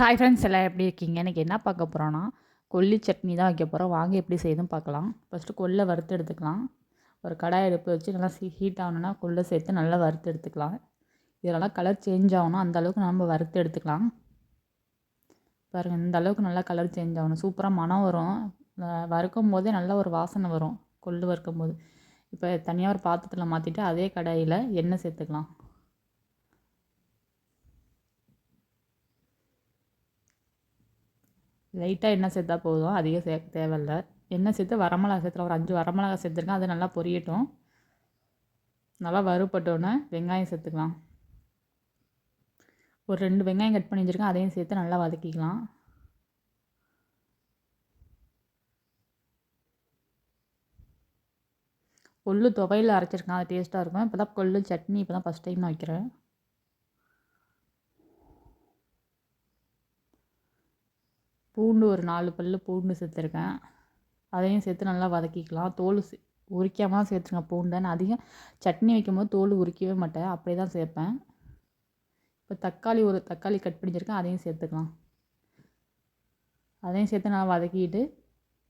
Hi friends எல்லாம் எப்படி இருக்கீங்க? எனக்கு என்ன பார்க்க போகிறோன்னா கொல்லி சட்னி தான் வைக்க போகிறோம் வாங்க எப்படி செய்யுதுன்னு பார்க்கலாம். ஃபஸ்ட்டு கொல்லை வறுத்து எடுத்துக்கலாம். ஒரு கடாய் எடுப்பு வச்சு நல்லா சீ ஹீட் ஆகணுன்னா கொல்லை சேர்த்து நல்லா வறுத்து எடுத்துக்கலாம். இதெல்லாம் கலர் சேஞ்ச் ஆகணும். அந்த அளவுக்கு நம்ம வறுத்து எடுத்துக்கலாம். பாருங்கள் இந்த அளவுக்கு நல்லா கலர் சேஞ்ச் ஆகணும். சூப்பராக மனம் வரும். வறுக்கும் போதே நல்ல ஒரு வாசனை வரும். கொள்ளு வறுக்கும் போது இப்போ தனியாக ஒரு பாத்திரத்தில் மாற்றிட்டு அதே கடாயில் எண்ணெய் சேர்த்துக்கலாம். லைட்டாக எண்ணெய் சேர்த்தா போதும். அதிகம் சேர்க்க தேவையில்லை. எண்ணெய் சேர்த்து வரமிளகா சேர்த்துல ஒரு அஞ்சு வரமிளகா சேர்த்துருக்கேன். அது நல்லா பொரியட்டும். நல்லா வறுப்பட்டோன்னே வெங்காயம் சேர்த்துக்கலாம். ஒரு ரெண்டு வெங்காயம் கட் பண்ணி வச்சுருக்கேன். அதையும் சேர்த்து நல்லா வதக்கிக்கலாம். கொள்ளு துவையில் அரைச்சிருக்கேன். அது டேஸ்ட்டாக இருக்கும். இப்போ தான் கொள்ளு சட்னி இப்போ தான் ஃபஸ்ட் டைம் நான் வைக்கிறேன். பூண்டு ஒரு நாலு பல் பூண்டு சேர்த்துருக்கேன். அதையும் சேர்த்து நல்லா வதக்கிக்கலாம். தோல் உரிக்காமல் சேர்த்துருங்க பூண்டை. நான் அதிகம் சட்னி வைக்கும்போது தோல் உரிக்கவே மாட்டேன். அப்படியே தான் சேர்ப்பேன். இப்போ தக்காளி ஒரு தக்காளி கட் பண்ணிச்சிருக்கேன் அதையும் சேர்த்துக்கலாம். அதையும் சேர்த்து நல்லா வதக்கிட்டு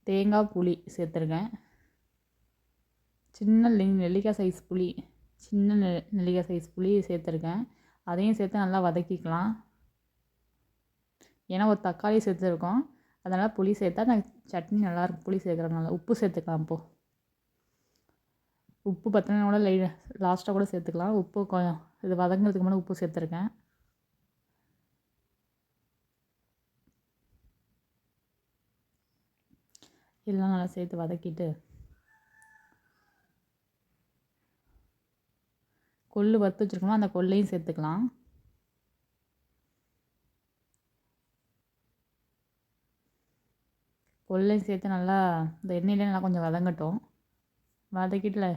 தேங்காய் புளி சேர்த்துருக்கேன். சின்ன நெல்லிக்காய் சைஸ் புளி சின்ன நெ நெல்லிக்காய் சைஸ் புளி சேர்த்துருக்கேன். அதையும் சேர்த்து நல்லா வதக்கிக்கலாம். ஏன்னா ஒரு தக்காளி சேர்த்துருக்கோம். அதனால் புளி சேர்த்தா நான் சட்னி நல்லாயிருக்கும் புளி சேர்க்குறதுனால. உப்பு சேர்த்துக்கலாம் அப்போது உப்பு பற்றினா கூட லை லாஸ்ட்டாக கூட சேர்த்துக்கலாம். உப்பு கொஞ்சம் இது வதங்கிறதுக்கு முன்னாடி உப்பு சேர்த்துருக்கேன். எல்லாம் நல்லா சேர்த்து வதக்கிட்டு. கொள்ளு வறுத்து வச்சுருக்கோமோ அந்த கொள்ளையும் சேர்த்துக்கலாம். கொள்ளையும் சேர்த்து நல்லா இந்த எண்ணெயிலே நல்லா கொஞ்சம் வதங்கட்டும். வதக்கிட்டு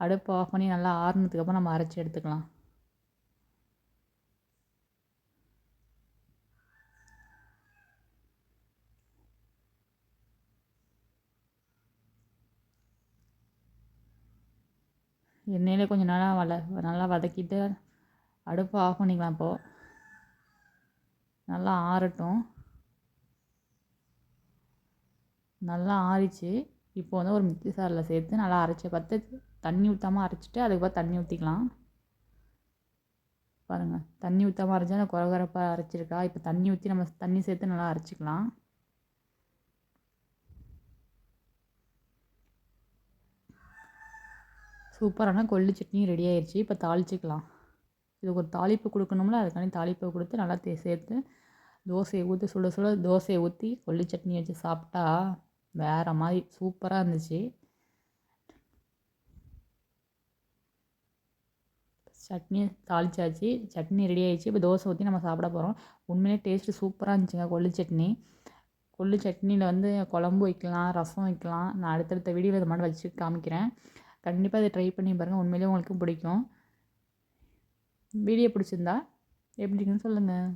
அடுப்பு ஆஃப் பண்ணி நல்லா ஆறுனதுக்கப்புறம் நம்ம அரைச்சி எடுத்துக்கலாம். எண்ணெயில் கொஞ்சம் நல்லா வள நல்லா வதக்கிட்டு அடுப்பு ஆஃப் பண்ணிக்கலாம் இப்போது நல்லா ஆறட்டும். நல்லா ஆறிச்சு. இப்போ வந்து ஒரு மிக்சி சாரில் சேர்த்து நல்லா அரைச்சி பார்த்து தண்ணி ஊற்றாமல் அரைச்சிட்டு அதுக்கப்புறம் தண்ணி ஊற்றிக்கலாம் பாருங்கள் தண்ணி ஊற்றாமல் அரைச்சா அந்த குறகுறப்பாக அரைச்சிருக்கா. இப்போ தண்ணி ஊற்றி நம்ம தண்ணி சேர்த்து நல்லா அரைச்சிக்கலாம். சூப்பரான கொள்ளு சட்னியும் ரெடி ஆயிடுச்சு இப்போ தாளிச்சிக்கலாம். இதுக்கு ஒரு தாளிப்பு கொடுக்கணும்ல அதுக்காண்டி தாளிப்பை கொடுத்து நல்லா சேர்த்து தோசையை ஊற்றி சுட சுட தோசையை ஊற்றி கொள்ளு சட்னி வச்சு சாப்பிட்டா வேறு மாதிரி சூப்பராக இருந்துச்சு. சட்னி தாளிச்சாச்சு. சட்னி ரெடி ஆகிடுச்சு இப்போ தோசை ஊற்றி நம்ம சாப்பிட போகிறோம் உண்மையிலே டேஸ்ட்டு சூப்பராக இருந்துச்சுங்க கொள்ளு சட்னி. கொள்ளு சட்னியில் வந்து குழம்பு வைக்கலாம் ரசம் வைக்கலாம். நான் அடுத்தடுத்த வீடியோவில் இதை மாதிரி வச்சு காமிக்கிறேன். கண்டிப்பாக இதை ட்ரை பண்ணி பாருங்கள் உண்மையிலே உங்களுக்கும் பிடிக்கும். வீடியோ பிடிச்சிருந்தா எப்படி இருக்குன்னு சொல்லுங்கள்